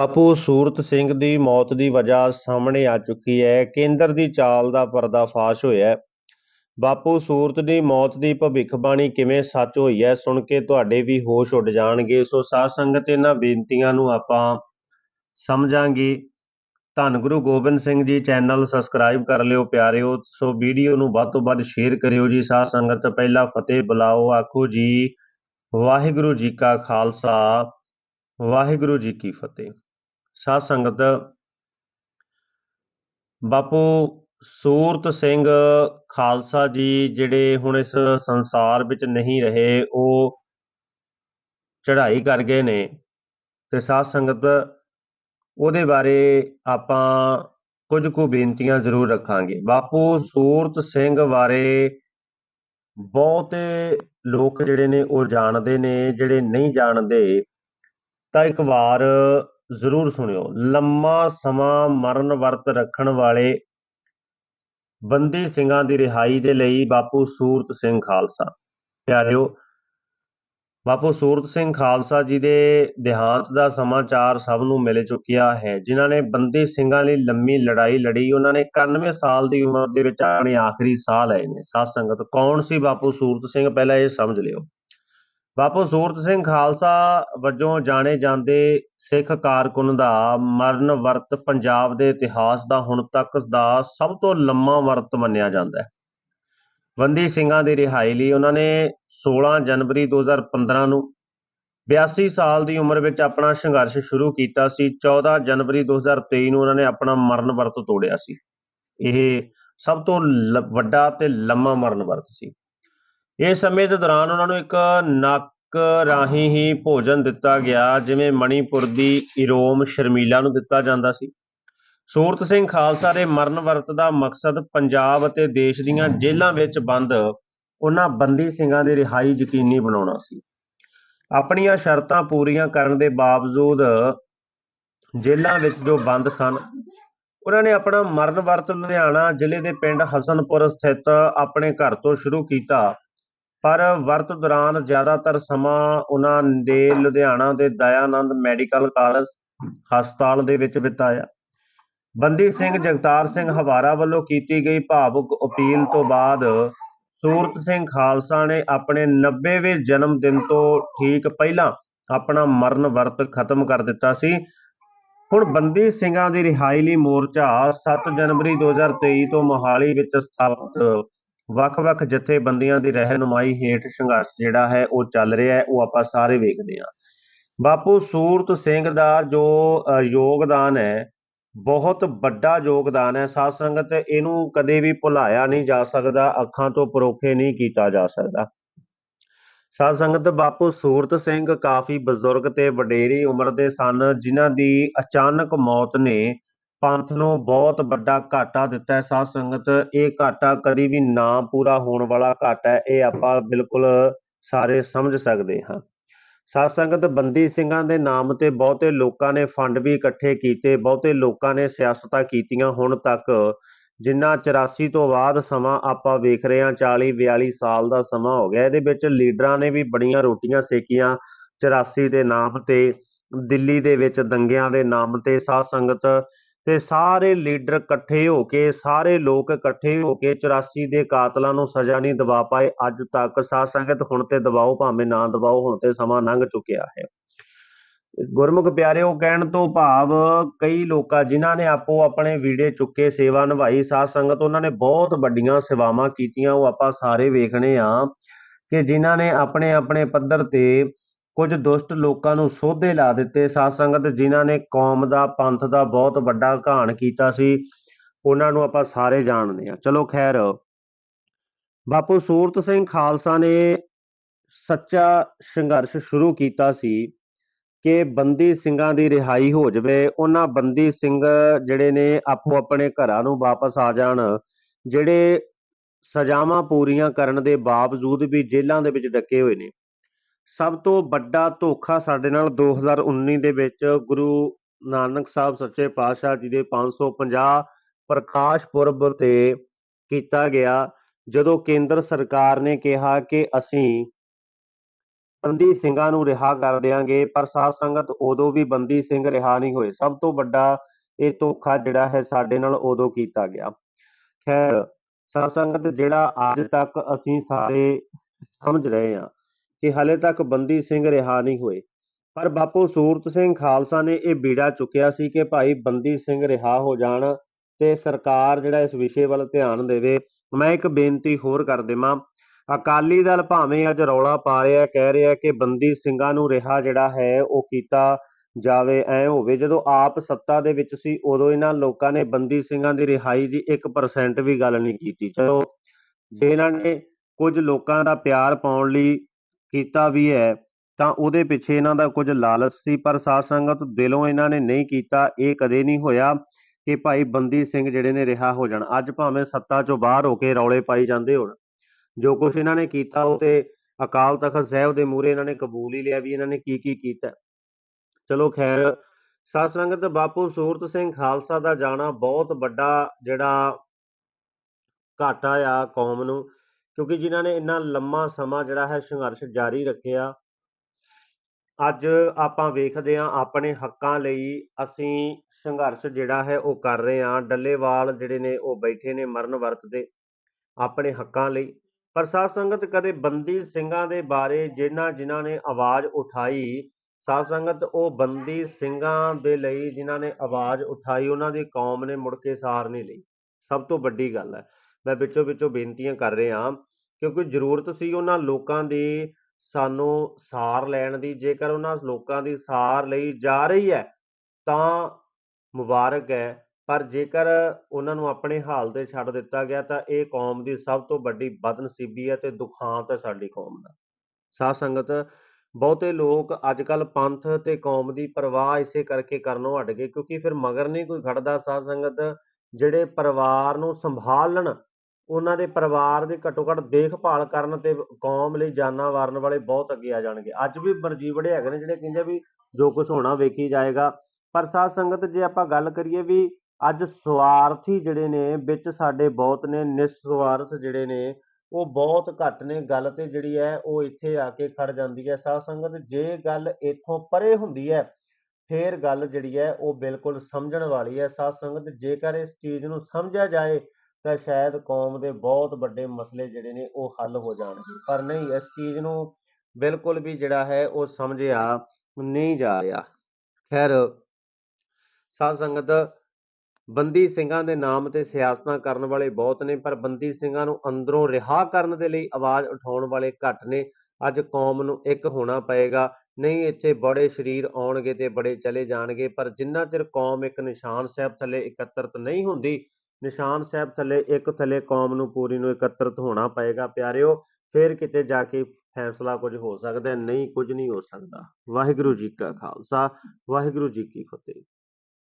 ਬਾਪੂ ਸੂਰਤ ਸਿੰਘ ਦੀ ਮੌਤ ਦੀ ਵਜ੍ਹਾ ਸਾਹਮਣੇ ਆ ਚੁੱਕੀ ਹੈ। ਕੇਂਦਰ ਦੀ ਚਾਲ ਦਾ ਪਰਦਾਫਾਸ਼ ਹੋਇਆ ਬਾਪੂ ਸੂਰਤ ਦੀ ਮੌਤ ਦੀ ਭਵਿੱਖਬਾਣੀ ਕਿਵੇਂ ਸੱਚ ਹੋਈ ਹੈ, ਸੁਣ ਕੇ ਤੁਹਾਡੇ ਵੀ ਹੋਸ਼ ਉੱਡ ਜਾਣਗੇ। ਸੋ ਸਾਧ ਸੰਗਤ, ਇਹਨਾਂ ਬੇਨਤੀਆਂ ਨੂੰ ਆਪਾਂ ਸਮਝਾਂਗੇ। ਧੰਨ ਗੁਰੂ ਗੋਬਿੰਦ ਸਿੰਘ ਜੀ, ਚੈਨਲ ਸਬਸਕ੍ਰਾਈਬ ਕਰ ਲਿਓ ਪਿਆਰਿਓ। ਸੋ ਵੀਡੀਓ ਨੂੰ ਵੱਧ ਤੋਂ ਵੱਧ ਸ਼ੇਅਰ ਕਰਿਓ ਜੀ। ਸਾਧ ਸੰਗਤ, ਪਹਿਲਾ ਫਤਿਹ ਬੁਲਾਓ। ਆਖੋ ਜੀ, ਵਾਹਿਗੁਰੂ ਜੀ ਕਾ ਖਾਲਸਾ, ਵਾਹਿਗੁਰੂ ਜੀ ਕੀ ਫਤਿਹ। ਸਾਧ ਸੰਗਤ, ਬਾਪੂ ਸੂਰਤ ਸਿੰਘ ਖਾਲਸਾ ਜੀ ਜਿਹੜੇ ਹੁਣ ਇਸ ਸੰਸਾਰ ਵਿੱਚ ਨਹੀਂ ਰਹੇ, ਉਹ ਚੜ੍ਹਾਈ ਕਰ ਗਏ ਨੇ ਤੇ ਸਾਧ ਸੰਗਤ, ਉਹਦੇ ਬਾਰੇ ਆਪਾਂ ਕੁਝ ਕੁ ਬੇਨਤੀਆਂ ਜ਼ਰੂਰ ਰੱਖਾਂਗੇ। ਬਾਪੂ ਸੂਰਤ ਸਿੰਘ ਬਾਰੇ ਬਹੁਤੇ ਲੋਕ ਜਿਹੜੇ ਨੇ ਉਹ ਜਾਣਦੇ ਨੇ, ਜਿਹੜੇ ਨਹੀਂ ਜਾਣਦੇ, ਤਾਂ ਇੱਕ ਵਾਰ ਜ਼ਰੂਰ ਸੁਣਿਓ। ਲੰਮਾ ਸਮਾਂ ਮਰਨ ਵਰਤ ਰੱਖਣ ਵਾਲੇ ਬੰਦੀ ਸਿੰਘਾਂ ਦੀ ਰਿਹਾਈ ਦੇ ਲਈ ਬਾਪੂ ਸੂਰਤ ਸਿੰਘ ਖਾਲਸਾ। ਪਿਆਰਿਓ, ਬਾਪੂ ਸੂਰਤ ਸਿੰਘ ਖਾਲਸਾ ਜੀ ਦੇ ਦੇਹਾਂਤ ਦਾ ਸਮਾਚਾਰ ਸਭ ਨੂੰ ਮਿਲ ਚੁੱਕਿਆ ਹੈ। ਜਿਨ੍ਹਾਂ ਨੇ ਬੰਦੀ ਸਿੰਘਾਂ ਲਈ ਲੰਮੀ ਲੜਾਈ ਲੜੀ, ਉਹਨਾਂ ਨੇ 91 ਸਾਲ ਦੀ ਉਮਰ ਦੇ ਵਿੱਚ ਆਪਣੇ ਆਖਰੀ ਸਾਹ ਲਏ ਨੇ। ਸਾਧ ਸੰਗਤ, ਕੌਣ ਸੀ ਬਾਪੂ ਸੂਰਤ ਸਿੰਘ? ਪਹਿਲਾਂ ਇਹ ਸਮਝ ਲਿਓ। ਬਾਪੂ ਸੂਰਤ ਸਿੰਘ ਖਾਲਸਾ ਵਜੋਂ ਜਾਣੇ ਜਾਂਦੇ ਸਿੱਖ ਕਾਰਕੁਨ ਦਾ ਮਰਨ ਵਰਤ ਪੰਜਾਬ ਦੇ ਇਤਿਹਾਸ ਦਾ ਹੁਣ ਤੱਕ ਦਾ ਸਭ ਤੋਂ ਲੰਮਾ ਵਰਤ ਮੰਨਿਆ ਜਾਂਦਾ ਹੈ। ਬੰਦੀ ਸਿੰਘਾਂ ਦੀ ਰਿਹਾਈ ਲਈ ਉਹਨਾਂ ਨੇ 16 ਜਨਵਰੀ 2015 ਨੂੰ 82 ਸਾਲ ਦੀ ਉਮਰ ਵਿੱਚ ਆਪਣਾ ਸੰਘਰਸ਼ ਸ਼ੁਰੂ ਕੀਤਾ ਸੀ। 14 ਜਨਵਰੀ 2023 ਨੂੰ ਉਹਨਾਂ ਨੇ ਆਪਣਾ ਮਰਨ ਵਰਤ ਤੋੜਿਆ ਸੀ। ਇਹ ਸਭ ਤੋਂ ਲ- ਵੱਡਾ ਤੇ ਲੰਮਾ ਮਰਨ ਵਰਤ ਸੀ। ਇਸ ਸਮੇਂ ਦੇ ਦੌਰਾਨ ਉਹਨਾਂ ਨੂੰ ਇੱਕ ਨੱਕ ਰਾਹੀਂ ਹੀ ਭੋਜਨ ਦਿੱਤਾ ਗਿਆ, ਜਿਵੇਂ ਮਣੀਪੁਰ ਦੀ ਇਰੋਮ ਸ਼ਰਮੀਲਾ ਨੂੰ ਦਿੱਤਾ ਜਾਂਦਾ ਸੀ। ਸੂਰਤ ਸਿੰਘ ਖਾਲਸਾ ਦੇ ਮਰਨ ਵਰਤ ਦਾ ਮਕਸਦ ਪੰਜਾਬ ਅਤੇ ਦੇਸ਼ ਦੀਆਂ ਜੇਲ੍ਹਾਂ ਵਿੱਚ ਬੰਦ, ਉਹਨਾਂ ਬੰਦੀ ਸਿੰਘਾਂ ਦੀ ਰਿਹਾਈ ਯਕੀਨੀ ਬਣਾਉਣਾ ਸੀ। ਆਪਣੀਆਂ ਸ਼ਰਤਾਂ ਪੂਰੀਆਂ ਕਰਨ ਦੇ ਬਾਵਜੂਦ ਜੇਲ੍ਹਾਂ ਵਿੱਚ ਜੋ ਬੰਦ ਸਨ, ਉਹਨਾਂ ਨੇ ਆਪਣਾ ਮਰਨ ਵਰਤ ਲੁਧਿਆਣਾ ਜ਼ਿਲ੍ਹੇ ਦੇ ਪਿੰਡ ਹਸਨਪੁਰ ਸਥਿਤ ਆਪਣੇ ਘਰ ਤੋਂ ਸ਼ੁਰੂ ਕੀਤਾ। ਪਰ ਵਰਤ ਦੌਰਾਨ ਜ਼ਿਆਦਾਤਰ ਸਮਾਂ ਉਹਨਾਂ ਦੇ ਲੁਧਿਆਣਾ ਦੇ ਦਇਆਨੰਦ ਮੈਡੀਕਲ ਕਾਲਜ ਹਸਪਤਾਲ ਦੇ ਵਿੱਚ ਬਿਤਾਇਆ। ਬੰਦੀ ਸਿੰਘ ਜਗਤਾਰ ਸਿੰਘ ਹਵਾਰਾ ਵੱਲੋਂ ਕੀਤੀ ਗਈ ਭਾਵੁਕ ਅਪੀਲ ਤੋਂ ਬਾਅਦ ਸੂਰਤ ਸਿੰਘ ਖਾਲਸਾ ਨੇ ਆਪਣੇ 90ਵੇਂ ਜਨਮ ਦਿਨ ਤੋਂ ਠੀਕ ਪਹਿਲਾਂ ਆਪਣਾ ਮਰਨ ਵਰਤ ਖਤਮ ਕਰ ਦਿੱਤਾ ਸੀ। ਹੁਣ ਬੰਦੀ ਸਿੰਘਾਂ ਦੀ ਰਿਹਾਈ ਲਈ ਮੋਰਚਾ 7 ਜਨਵਰੀ 2023 ਤੋਂ ਮੋਹਾਲੀ ਵਿੱਚ ਸਥਾਪਿਤ ਵੱਖ-ਵੱਖ ਜਥੇਬੰਦੀਆਂ ਦੀ ਰਹਿਨੁਮਾਈ ਹੇਠ ਸੰਘਰਸ਼ ਜਿਹੜਾ ਹੈ ਉਹ ਚੱਲ ਰਿਹਾ ਹੈ, ਉਹ ਆਪਾਂ ਸਾਰੇ ਵੇਖਦੇ ਹਾਂ। ਬਾਪੂ ਸੂਰਤ ਸਿੰਘ ਦਾ ਜੋ ਯੋਗਦਾਨ ਹੈ, ਬਹੁਤ ਵੱਡਾ ਯੋਗਦਾਨ ਹੈ। ਸਾਧ ਸੰਗਤ ਇਹਨੂੰ ਕਦੇ ਵੀ ਭੁਲਾਇਆ ਨਹੀਂ ਜਾ ਸਕਦਾ, ਅੱਖਾਂ ਤੋਂ ਪਰੋਖੇ ਨਹੀਂ ਕੀਤਾ ਜਾ ਸਕਦਾ। ਸਾਧ ਸੰਗਤ ਬਾਪੂ ਸੂਰਤ ਸਿੰਘ ਕਾਫੀ ਬਜ਼ੁਰਗ ਤੇ ਵਡੇਰੀ ਉਮਰ ਦੇ ਸਨ, ਜਿਨ੍ਹਾਂ ਦੀ ਅਚਾਨਕ ਮੌਤ ਨੇ ਪੰਥ ਨੂੰ ਬਹੁਤ ਵੱਡਾ ਘਾਟਾ ਦਿੱਤਾ ਹੈ। ਸਾਧ ਸੰਗਤ, ਇਹ ਘਾਟਾ ਕਦੀ ਵੀ ਨਾ ਪੂਰਾ ਹੋਣ ਵਾਲਾ ਘਾਟਾ ਹੈ। ਇਹ ਆਪਾਂ ਬਿਲਕੁਲ ਸਾਰੇ ਸਮਝ ਸਕਦੇ ਹਾਂ। ਸਾਧ ਸੰਗਤ, ਬੰਦੀ ਸਿੰਘਾਂ ਦੇ ਨਾਮ ਤੇ ਬਹੁਤੇ ਲੋਕਾਂ ਨੇ ਫੰਡ ਵੀ ਇਕੱਠੇ ਕੀਤੇ, ਬਹੁਤੇ ਲੋਕਾਂ ਨੇ ਸਿਆਸਤਾਂ ਕੀਤੀਆਂ। ਹੁਣ ਤੱਕ ਜਿੰਨਾ 84 ਤੋਂ ਬਾਅਦ ਸਮਾਂ ਆਪਾਂ ਵੇਖ ਰਹੇ ਹਾਂ 40 42 ਸਾਲ ਦਾ ਸਮਾਂ ਹੋ ਗਿਆ। ਇਹਦੇ ਵਿੱਚ ਲੀਡਰਾਂ ਨੇ ਵੀ ਬੜੀਆਂ ਰੋਟੀਆਂ ਸੇਕੀਆਂ 84 ਦੇ ਨਾਮ ਤੇ, ਦਿੱਲੀ ਦੇ ਵਿੱਚ ਦੰਗਿਆਂ ਦੇ ਨਾਮ ਤੇ। ਸਾਧ ਸੰਗਤ ਤੇ ਸਾਰੇ ਲੀਡਰ ਇਕੱਠੇ ਹੋ ਕੇ, ਸਾਰੇ ਲੋਕ ਇਕੱਠੇ ਹੋ ਕੇ 84 ਦੇ ਕਾਤਲਾਂ ਨੂੰ ਸਜ਼ਾ ਨਹੀਂ ਦਿਵਾ ਪਾਏ। ਅੱਜ ਤੱਕ ਸਾਧ ਸੰਗਤ ਹੁਣ ਤੇ ਦਬਾਓ, ਭਾਵੇਂ ਨਾ ਦਬਾਓ, ਹੁਣ ਤੇ ਸਮਾਂ ਲੰਘ ਚੁੱਕਿਆ ਹੈ। ਗੁਰਮੁਖ ਪਿਆਰਿਓ, ਕਹਿਣ ਤੋਂ ਭਾਵ ਕਈ ਲੋਕਾਂ ਜਿਨ੍ਹਾਂ ਨੇ ਆਪੋ ਆਪਣੇ ਵੀੜੇ ਚੁੱਕੇ, ਸੇਵਾ ਨਿਭਾਈ, ਸਾਧ ਸੰਗਤ ਉਹਨਾਂ ਨੇ ਬਹੁਤ ਵੱਡੀਆਂ ਸੇਵਾਵਾਂ ਕੀਤੀਆਂ। ਉਹ ਆਪਾਂ ਸਾਰੇ ਵੇਖਣੇ ਆ ਕਿ ਜਿਨ੍ਹਾਂ ਨੇ ਆਪਣੇ ਆਪਣੇ ਪੱਧਰ ਤੇ ਕੁਝ ਦੁਸ਼ਟ ਲੋਕਾਂ ਨੂੰ ਸੋਧੇ ਲਾ ਦਿੱਤੇ। ਸਾਧ ਸੰਗਤ ਜਿਨ੍ਹਾਂ ਨੇ ਕੌਮ ਦਾ, ਪੰਥ ਦਾ ਬਹੁਤ ਵੱਡਾ ਘਾਣ ਕੀਤਾ ਸੀ, ਉਹਨਾਂ ਨੂੰ ਆਪਾਂ ਸਾਰੇ ਜਾਣਦੇ ਆ ਚਲੋ ਖੈਰ, ਬਾਪੂ ਸੂਰਤ ਸਿੰਘ ਖਾਲਸਾ ਨੇ ਸੱਚਾ ਸੰਘਰਸ਼ ਸ਼ੁਰੂ ਕੀਤਾ ਸੀ ਕਿ ਬੰਦੀ ਸਿੰਘਾਂ ਦੀ ਰਿਹਾਈ ਹੋ ਜਾਵੇ। ਉਹਨਾਂ ਬੰਦੀ ਸਿੰਘ ਜਿਹੜੇ ਨੇ ਆਪੋ ਆਪਣੇ ਘਰਾਂ ਨੂੰ ਵਾਪਸ ਆ ਜਾਣ, ਜਿਹੜੇ ਸਜ਼ਾਵਾਂ ਪੂਰੀਆਂ ਕਰਨ ਦੇ ਬਾਵਜੂਦ ਵੀ ਜੇਲ੍ਹਾਂ ਦੇ ਵਿੱਚ ਡੱਕੇ ਹੋਏ ਨੇ। ਸਭ ਤੋਂ ਵੱਡਾ ਧੋਖਾ ਸਾਡੇ ਨਾਲ 2019 ਦੇ ਵਿੱਚ ਗੁਰੂ ਨਾਨਕ ਸਾਹਿਬ ਸੱਚੇ ਪਾਤਸ਼ਾਹ ਜੀ ਦੇ 550 ਪ੍ਰਕਾਸ਼ ਪੁਰਬ ਤੇ ਕੀਤਾ ਗਿਆ, ਜਦੋਂ ਕੇਂਦਰ ਸਰਕਾਰ ਨੇ ਕਿਹਾ ਕਿ ਅਸੀਂ ਬੰਦੀ ਸਿੰਘਾਂ ਨੂੰ ਰਿਹਾ ਕਰ ਦਿਆਂਗੇ, ਪਰ ਸਾਧ ਸੰਗਤ ਉਦੋਂ ਵੀ ਬੰਦੀ ਸਿੰਘ ਰਿਹਾ ਨਹੀਂ ਹੋਏ। ਸਭ ਤੋਂ ਵੱਡਾ ਇਹ ਧੋਖਾ ਜਿਹੜਾ ਹੈ ਸਾਡੇ ਨਾਲ ਉਦੋਂ ਕੀਤਾ ਗਿਆ। ਖੈਰ, ਸਾਧ ਸੰਗਤ ਜਿਹੜਾ ਅੱਜ ਤੱਕ ਅਸੀਂ ਸਾਰੇ ਸਮਝ ਰਹੇ ਹਾਂ ਕਿ ਹਾਲੇ ਤੱਕ ਬੰਦੀ ਸਿੰਘ ਰਿਹਾ ਨਹੀਂ ਹੋਏ। ਪਰ ਬਾਪੂ ਸੂਰਤ ਸਿੰਘ ਖਾਲਸਾ ਨੇ ਇਹ ਬੀੜਾ ਚੁੱਕਿਆ ਸੀ ਕਿ ਭਾਈ ਬੰਦੀ ਸਿੰਘ ਰਿਹਾ ਹੋ ਜਾਣ ਤੇ ਸਰਕਾਰ ਜਿਹੜਾ ਇਸ ਵਿਸ਼ੇ ਵੱਲ ਧਿਆਨ ਦੇਵੇ। ਮੈਂ ਇੱਕ ਬੇਨਤੀ ਹੋਰ ਕਰ ਦੇਵਾਂ। ਅਕਾਲੀ ਦਲ ਭਾਵੇਂ ਅੱਜ ਰੌਲਾ ਪਾ ਰਿਹਾ, ਕਹਿ ਰਿਹਾ ਕਿ ਬੰਦੀ ਸਿੰਘਾਂ ਨੂੰ ਰਿਹਾ ਜਿਹੜਾ ਹੈ ਉਹ ਕੀਤਾ ਜਾਵੇ, ਐ ਹੋਵੇ। ਜਦੋਂ ਆਪ ਸੱਤਾ ਦੇ ਵਿੱਚ ਸੀ, ਉਦੋਂ ਇਹਨਾਂ ਲੋਕਾਂ ਨੇ ਬੰਦੀ ਸਿੰਘਾਂ ਦੀ ਰਿਹਾਈ ਦੀ 1% ਵੀ ਗੱਲ ਨਹੀਂ ਕੀਤੀ। ਚਲੋ, ਜੇ ਇਹਨਾਂ ਨੇ ਕੁਝ ਲੋਕਾਂ ਦਾ ਪਿਆਰ ਪਾਉਣ ਲਈ ਕੀਤਾ ਵੀ ਹੈ, ਤਾਂ ਉਹਦੇ ਪਿੱਛੇ ਇਹਨਾਂ ਦਾ ਕੁਝ ਲਾਲਚ ਸੀ, ਪਰ ਸਾਧ ਸੰਗਤ ਦਿਲੋਂ ਇਹਨਾਂ ਨੇ ਨਹੀਂ ਕੀਤਾ, ਇਹ ਕਦੇ ਨਹੀਂ ਹੋਇਆ ਕਿ ਭਾਈ ਬੰਦੀ ਸਿੰਘ ਜਿਹੜੇ ਨੇ ਰਿਹਾ ਹੋ ਜਾਣ। ਅੱਜ ਭਾਵੇਂ ਸੱਤਾ ਚੋਂ ਬਾਹਰ ਹੋ ਕੇ ਰੌਲੇ ਪਾਈ ਜਾਂਦੇ ਹੋਣ, ਜੋ ਕੁਝ ਇਹਨਾਂ ਨੇ ਕੀਤਾ, ਉਹ ਤੇ ਅਕਾਲ ਤਖਤ ਸਾਹਿਬ ਦੇ ਮੂਹਰੇ ਇਹਨਾਂ ਨੇ ਕਬੂਲ ਹੀ ਲਿਆ ਵੀ ਇਹਨਾਂ ਨੇ ਕੀ ਕੀ ਕੀਤਾ। ਚਲੋ ਖੈਰ, ਸਾਧ ਸੰਗਤ ਬਾਪੂ ਸੂਰਤ ਸਿੰਘ ਖਾਲਸਾ ਦਾ ਜਾਣਾ ਬਹੁਤ ਵੱਡਾ ਜਿਹੜਾ ਘਾਟਾ ਆ ਕੌਮ ਨੂੰ। ਕਿਉਂਕਿ ਜਿਨ੍ਹਾਂ ਨੇ ਇੰਨਾ ਲੰਮਾ ਸਮਾਂ ਜਿਹੜਾ ਹੈ ਸੰਘਰਸ਼ ਜਾਰੀ ਰੱਖਿਆ, ਅੱਜ ਆਪਾਂ ਵੇਖਦੇ ਹਾਂ ਆਪਣੇ ਹੱਕਾਂ ਲਈ ਅਸੀਂ ਸੰਘਰਸ਼ ਜਿਹੜਾ ਹੈ ਉਹ ਕਰ ਰਹੇ ਹਾਂ। ਡੱਲੇਵਾਲ ਜਿਹੜੇ ਨੇ ਉਹ ਬੈਠੇ ਨੇ ਮਰਨ ਵਰਤ ਦੇ ਆਪਣੇ ਹੱਕਾਂ ਲਈ। ਪਰ ਸਾਧ ਸੰਗਤ ਕਦੇ ਬੰਦੀ ਸਿੰਘਾਂ ਦੇ ਬਾਰੇ ਜਿਨ੍ਹਾਂ ਜਿਨ੍ਹਾਂ ਨੇ ਆਵਾਜ਼ ਉਠਾਈ, ਸਾਧ ਸੰਗਤ ਉਹ ਬੰਦੀ ਸਿੰਘਾਂ ਦੇ ਲਈ ਜਿਨ੍ਹਾਂ ਨੇ ਆਵਾਜ਼ ਉਠਾਈ, ਉਹਨਾਂ ਦੀ ਕੌਮ ਨੇ ਮੁੜ ਕੇ ਸਾਰ ਨਹੀਂ ਲਈ। ਸਭ ਤੋਂ ਵੱਡੀ ਗੱਲ ਹੈ। ਮੈਂ ਵਿੱਚੋਂ ਵਿੱਚੋਂ ਬੇਨਤੀਆਂ ਕਰ ਰਿਹਾ ਕਿਉਂਕਿ ਜ਼ਰੂਰਤ ਸੀ ਉਹਨਾਂ ਲੋਕਾਂ ਦੀ, ਸਾਨੂੰ ਸਾਰ ਲੈਣ ਦੀ, ਜੇਕਰ ਉਹਨਾਂ ਲੋਕਾਂ ਦੀ ਸਾਰ ਲਈ ਜਾ ਰਹੀ ਹੈ, ਤਾਂ ਮੁਬਾਰਕ ਹੈ, ਪਰ ਜੇਕਰ ਉਹਨਾਂ ਨੂੰ ਆਪਣੇ ਹਾਲ ਤੇ ਛੱਡ ਦਿੱਤਾ ਗਿਆ, ਤਾਂ ਇਹ ਕੌਮ ਦੀ ਸਭ ਤੋਂ ਵੱਡੀ ਬਦਨਸੀਬੀ ਹੈ ਤੇ ਦੁਖਾਂਤ ਹੈ ਸਾਡੀ ਕੌਮ ਦਾ। ਸਾਧ ਸੰਗਤ, ਬਹੁਤੇ ਲੋਕ ਅੱਜ ਕੱਲ ਪੰਥ ਤੇ ਕੌਮ ਦੀ ਪਰਵਾਹ ਇਸੇ ਕਰਕੇ ਕਰਨੋਂ ਹਟ ਗਏ, ਕਿਉਂਕਿ ਫਿਰ ਮਗਰ ਨਹੀਂ ਕੋਈ ਖੜਦਾ ਸਾਧ ਸੰਗਤ, ਜਿਹੜੇ ਪਰਿਵਾਰ ਨੂੰ ਸੰਭਾਲਣ ਉਹਨਾਂ ਦੇ ਪਰਿਵਾਰ ਦੀ ਘੱਟੋ ਘੱਟ ਦੇਖਭਾਲ ਕਰਨ ਤੇ ਕੌਮ ਲਈ ਜਾਨਾਂ ਵਾਰਨ ਵਾਲੇ ਬਹੁਤ ਅੱਗੇ ਆ ਜਾਣਗੇ। ਅੱਜ ਵੀ ਮਰਜੀਵੜੇ ਹੈਗੇ ਨੇ ਜਿਹੜੇ ਕਹਿੰਦੇ ਵੀ ਜੋ ਕੁਝ ਹੋਣਾ ਵੇਖੀ ਜਾਏਗਾ। ਪਰ ਸਾਧ ਸੰਗਤ ਜੇ ਆਪਾਂ ਗੱਲ ਕਰੀਏ ਵੀ ਅੱਜ ਸਵਾਰਥੀ ਜਿਹੜੇ ਨੇ, ਵਿੱਚ ਸਾਡੇ ਬਹੁਤ ਨੇ, ਨਿਸਵਾਰਥ ਜਿਹੜੇ ਨੇ, ਉਹ ਬਹੁਤ ਘੱਟ ਨੇ। ਗੱਲ ਤੇ ਜਿਹੜੀ ਹੈ ਉਹ ਇੱਥੇ ਆ ਕੇ ਖੜ ਜਾਂਦੀ ਹੈ। ਸਾਧ ਸੰਗਤ ਜੇ ਗੱਲ ਇੱਥੋਂ ਪਰੇ ਹੁੰਦੀ ਹੈ, ਫੇਰ ਗੱਲ ਜਿਹੜੀ ਹੈ ਉਹ ਬਿਲਕੁਲ ਸਮਝਣ ਵਾਲੀ ਹੈ। ਸਾਧ ਸੰਗਤ ਜੇਕਰ ਇਸ ਚੀਜ਼ ਨੂੰ ਸਮਝਿਆ ਜਾਏ ਤਾਂ ਸ਼ਾਇਦ ਕੌਮ ਦੇ ਬਹੁਤ ਵੱਡੇ ਮਸਲੇ ਜਿਹੜੇ ਨੇ ਉਹ ਹੱਲ ਹੋ ਜਾਣਗੇ ਪਰ ਨਹੀਂ, ਇਸ ਚੀਜ਼ ਨੂੰ ਬਿਲਕੁਲ ਵੀ ਜਿਹੜਾ ਹੈ ਉਹ ਸਮਝਿਆ ਨਹੀਂ ਜਾ ਰਿਹਾ। ਖੈਰ, ਸਾਧ ਸੰਗਤ, ਬੰਦੀ ਸਿੰਘਾਂ ਦੇ ਨਾਮ ਤੇ ਸਿਆਸਤਾਂ ਕਰਨ ਵਾਲੇ ਬਹੁਤ ਨੇ, ਪਰ ਬੰਦੀ ਸਿੰਘਾਂ ਨੂੰ ਅੰਦਰੋਂ ਰਿਹਾ ਕਰਨ ਦੇ ਲਈ ਆਵਾਜ਼ ਉਠਾਉਣ ਵਾਲੇ ਘੱਟ ਨੇ। ਅੱਜ ਕੌਮ ਨੂੰ ਇੱਕ ਹੋਣਾ ਪਏਗਾ। ਨਹੀਂ, ਇੱਥੇ ਬੜੇ ਸ਼ਰੀਰ ਆਉਣਗੇ ਤੇ ਬੜੇ ਚਲੇ ਜਾਣਗੇ, ਪਰ ਜਿੰਨਾ ਚਿਰ ਕੌਮ ਇੱਕ ਨਿਸ਼ਾਨ ਸਾਹਿਬ ਥੱਲੇ ਇਕੱਤਰਤ ਨਹੀਂ ਹੁੰਦੀ ਨਿਸ਼ਾਨ ਸਾਹਿਬ ਥੱਲੇ, ਇੱਕ ਥੱਲੇ ਕੌਮ ਨੂੰ ਪੂਰੀ ਨੂੰ ਇਕੱਤਰਤ ਹੋਣਾ ਪਏਗਾ, ਪਿਆਰਿਓ, ਫਿਰ ਕਿਤੇ ਜਾ ਕੇ ਫੈਸਲਾ ਕੁਝ ਹੋ ਸਕਦਾ ਨਹੀਂ ਕੁਝ ਨਹੀਂ ਹੋ ਸਕਦਾ। ਵਾਹਿਗੁਰੂ ਜੀ ਕਾ ਖਾਲਸਾ, ਵਾਹਿਗੁਰੂ ਜੀ ਕੀ ਫਤਿਹ।